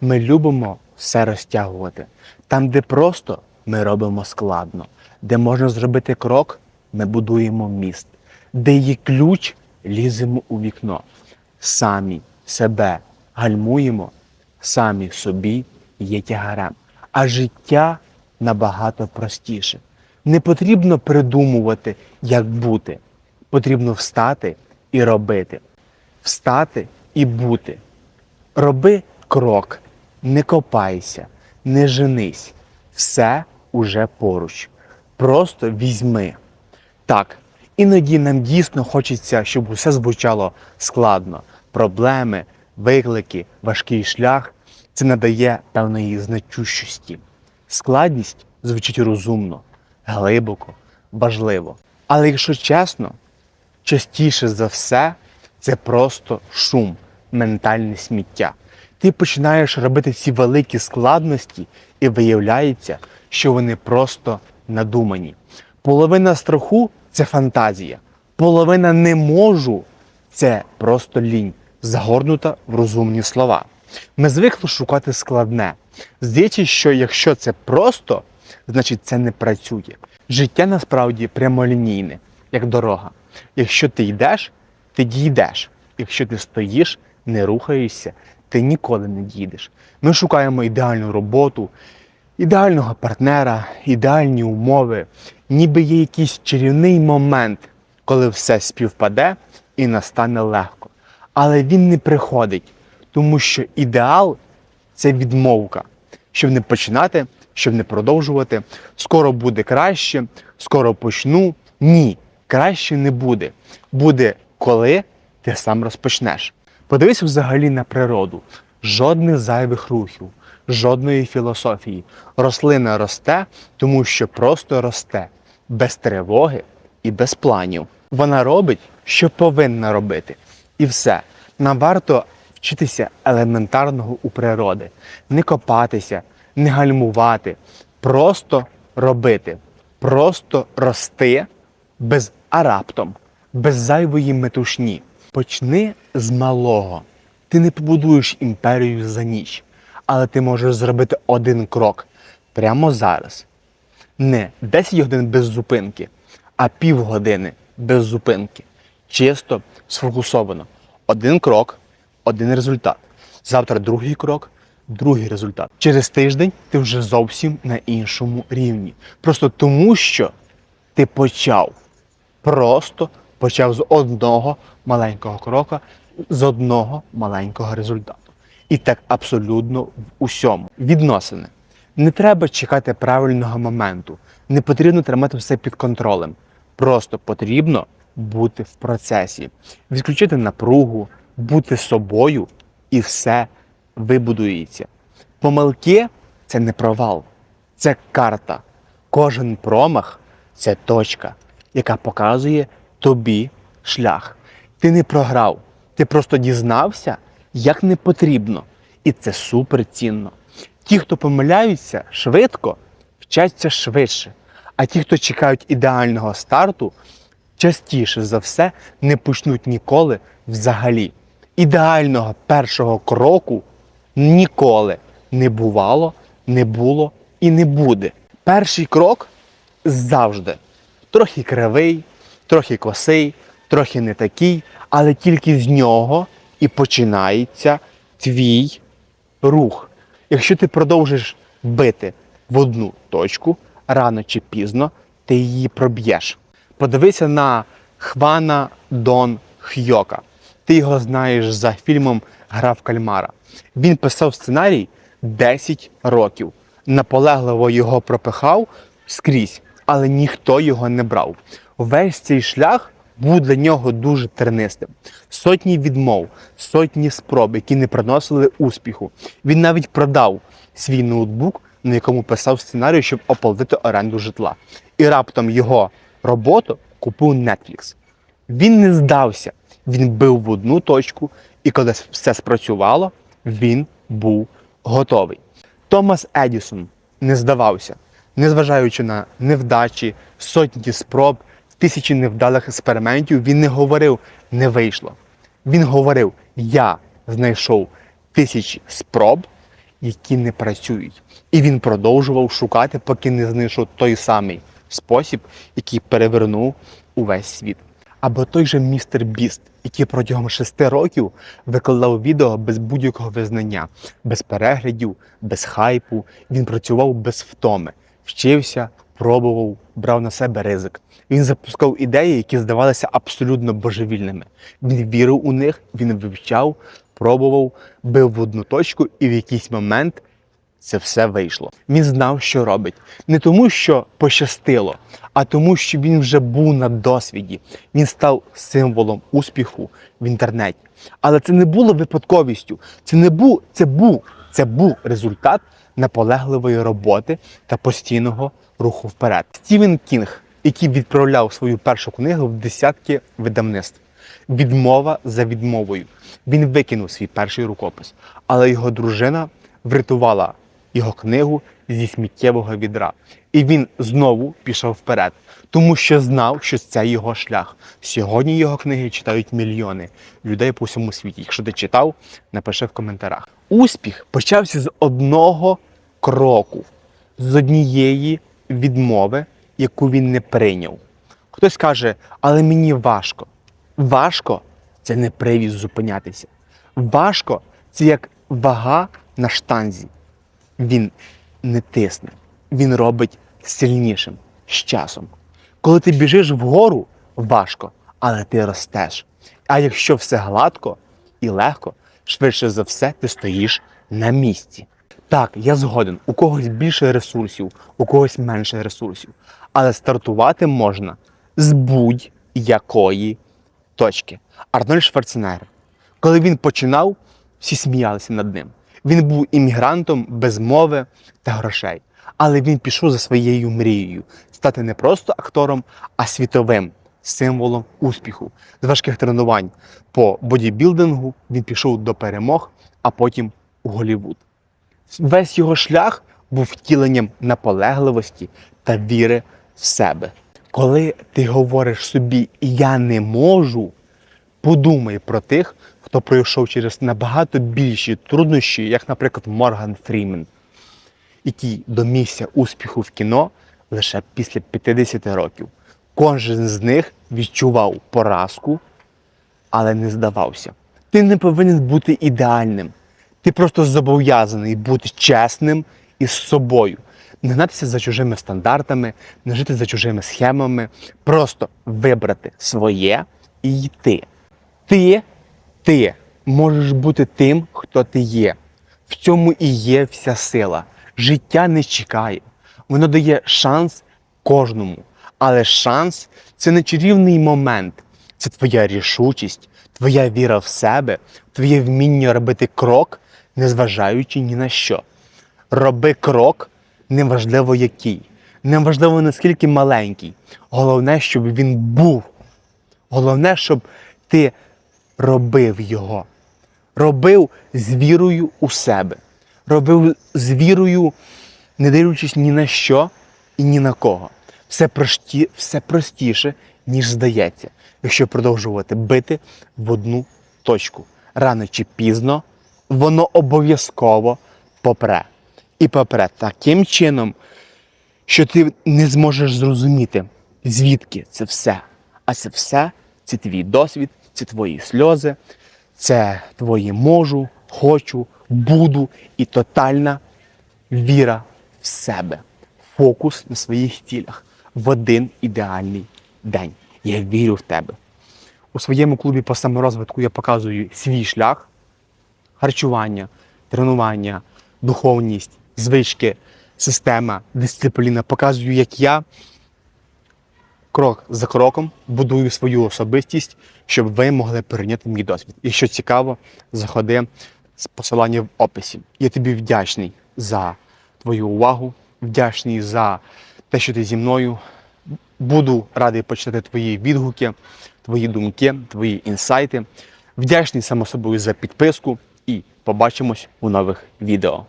Ми любимо все розтягувати. Там, де просто ми робимо складно, де можна зробити крок, ми будуємо міст, де є ключ, ліземо у вікно. Самі себе гальмуємо, самі собі є тягарем. А життя набагато простіше. Не потрібно придумувати, як бути. Потрібно встати і робити. Встати і бути. Роби крок, не копайся, не женись. Все уже поруч. Просто візьми. Так, іноді нам дійсно хочеться, щоб усе звучало складно. Проблеми, виклики, важкий шлях це надає певної значущості. Складність звучить розумно, глибоко, важливо. Але якщо чесно, частіше за все це просто шум, ментальне сміття. Ти починаєш робити ці великі складності, і виявляється, що вони просто надумані. Половина страху це фантазія, половина не можу це просто лінь, загорнута в розумні слова. Ми звикли шукати складне. Здається, що якщо це просто, значить це не працює. Життя насправді прямолінійне, як дорога. Якщо ти йдеш, ти дійдеш. Якщо ти стоїш, не рухаєшся, ти ніколи не дійдеш. Ми шукаємо ідеальну роботу, ідеального партнера, ідеальні умови, ніби є якийсь чарівний момент, коли все співпаде і настане легко. Але він не приходить, тому що ідеал це відмовка, щоб не починати, щоб не продовжувати. Скоро буде краще, скоро почну. Ні, краще не буде. Буде коли ти сам розпочнеш. Подивись взагалі на природу. Жодних зайвих рухів, жодної філософії. Рослина росте, тому що просто росте, без тривоги і без планів. Вона робить, що повинна робити. І все. Нам варто вчитися елементарного у природи, не копатися, не гальмувати, просто робити, просто рости без а раптом, без зайвої метушні. Почни з малого. Ти не побудуєш імперію за ніч, але ти можеш зробити один крок прямо зараз. Не 10 годин без зупинки, а півгодини без зупинки. Чисто, сфокусовано. Один крок, один результат. Завтра другий крок, другий результат. Через тиждень ти вже зовсім на іншому рівні. Просто тому, що ти почав. Просто почав з одного маленького крока, з одного маленького результату. І так абсолютно в усьому. Відносини. Не треба чекати правильного моменту. Не потрібно тримати все під контролем. Просто потрібно бути в процесі, відключити напругу, бути собою, і все вибудується. Помилки це не провал, це карта. Кожен промах це точка, яка показує тобі шлях. Ти не програв, ти просто дізнався, як не потрібно. І це супер цінно. Ті, хто помиляються швидко, вчаться швидше. А ті, хто чекають ідеального старту, частіше за все не почнуть ніколи взагалі. Ідеального першого кроку ніколи не бувало, не було і не буде. Перший крок завжди трохи кривий, трохи косий, трохи не такий, але тільки з нього і починається твій рух. Якщо ти продовжиш бити в одну точку, рано чи пізно ти її проб'єш. Подивися на Хвана Дон Хьока. Ти його знаєш за фільмом Гра в кальмара. Він писав сценарій 10 років. Наполегливо його пропихав скрізь, але ніхто його не брав. Весь цей шлях був для нього дуже тернистим. Сотні відмов, сотні спроб, які не приносили успіху. Він навіть продав свій ноутбук, на якому писав сценарій, щоб оплатити оренду житла. І раптом його роботу купив Netflix. Він не здався, він бив в одну точку, і коли все спрацювало, він був готовий. Томас Едісон не здавався, незважаючи на невдачі, сотні спроб, тисячі невдалих експериментів, він не говорив не вийшло. Він говорив: Я знайшов тисячі спроб, які не працюють. І він продовжував шукати, поки не знайшов той самий спосіб, який перевернув увесь світ. Або той же містер Біст, який протягом шести років викладав відео без будь-якого визнання, без переглядів, без хайпу. Він працював без втоми, вчився, пробував, брав на себе ризик. Він запускав ідеї, які здавалися абсолютно божевільними. Він вірив у них, він вивчав, пробував, бив в одну точку, і в якийсь момент це все вийшло. Він знав, що робить. Не тому, що пощастило, а тому, що він вже був на досвіді. Він став символом успіху в інтернеті. Але це не було випадковістю. Це не був, це був, це був результат наполегливої роботи та постійного руху вперед. Стівен Кінг, який відправляв свою першу книгу в десятки видавництв. Відмова за відмовою. Він викинув свій перший рукопис, але його дружина врятувала його книгу зі сміттєвого відра. І він знову пішов вперед, тому що знав, що це його шлях. Сьогодні його книги читають мільйони людей по всьому світі. Якщо ти читав, напиши в коментарях. Успіх почався з одного кроку, з однієї відмови, яку він не прийняв. Хтось каже, але мені важко. Важко це не привід зупинятися. Важко це як вага на штанзі. Він не тисне, він робить сильнішим з часом. Коли ти біжиш вгору, важко, але ти ростеш. А якщо все гладко і легко, швидше за все ти стоїш на місці. Так, я згоден, у когось більше ресурсів, у когось менше ресурсів. Але стартувати можна з будь-якої точки. Арнольд Шварценеггер. Коли він починав, всі сміялися над ним. Він був іммігрантом без мови та грошей. Але він пішов за своєю мрією стати не просто актором, а світовим символом успіху. З важких тренувань по бодібілдингу він пішов до перемог, а потім у Голівуд. Весь його шлях був втіленням наполегливості та віри в себе. Коли ти говориш собі Я не можу, подумай про тих, хто пройшов через набагато більші труднощі, як, наприклад, Морган Фрімен, який домігся успіху в кіно лише після 50 років. Кожен з них відчував поразку, але не здавався. Ти не повинен бути ідеальним. Ти просто зобов'язаний бути чесним із собою, не гнатися за чужими стандартами, не жити за чужими схемами, просто вибрати своє і йти. Ти, ти можеш бути тим, хто ти є. В цьому і є вся сила. Життя не чекає. Воно дає шанс кожному. Але шанс це не чарівний момент, це твоя рішучість, твоя віра в себе, твоє вміння робити крок, незважаючи ні на що. Роби крок, неважливо який, неважливо наскільки маленький. Головне, щоб він був. Головне, щоб ти робив його. Робив з вірою у себе. Робив з вірою, не дивлячись ні на що і ні на кого. Все, прості, все простіше, ніж здається, якщо продовжувати бити в одну точку. Рано чи пізно воно обов'язково попре. І попре таким чином, що ти не зможеш зрозуміти, звідки це все. А це все це твій досвід, це твої сльози, це твоє можу, хочу, буду і тотальна віра в себе, фокус на своїх цілях в один ідеальний день. Я вірю в тебе. У своєму клубі по саморозвитку я показую свій шлях, харчування, тренування, духовність, звички, система, дисципліна. Показую, як я крок за кроком будую свою особистість, щоб ви могли перейняти мій досвід. Якщо цікаво, заходи з посилання в описі. Я тобі вдячний за твою увагу, вдячний за те, що ти зі мною. Буду радий почитати твої відгуки, твої думки, твої інсайти. Вдячний само собою за підписку і побачимось у нових відео.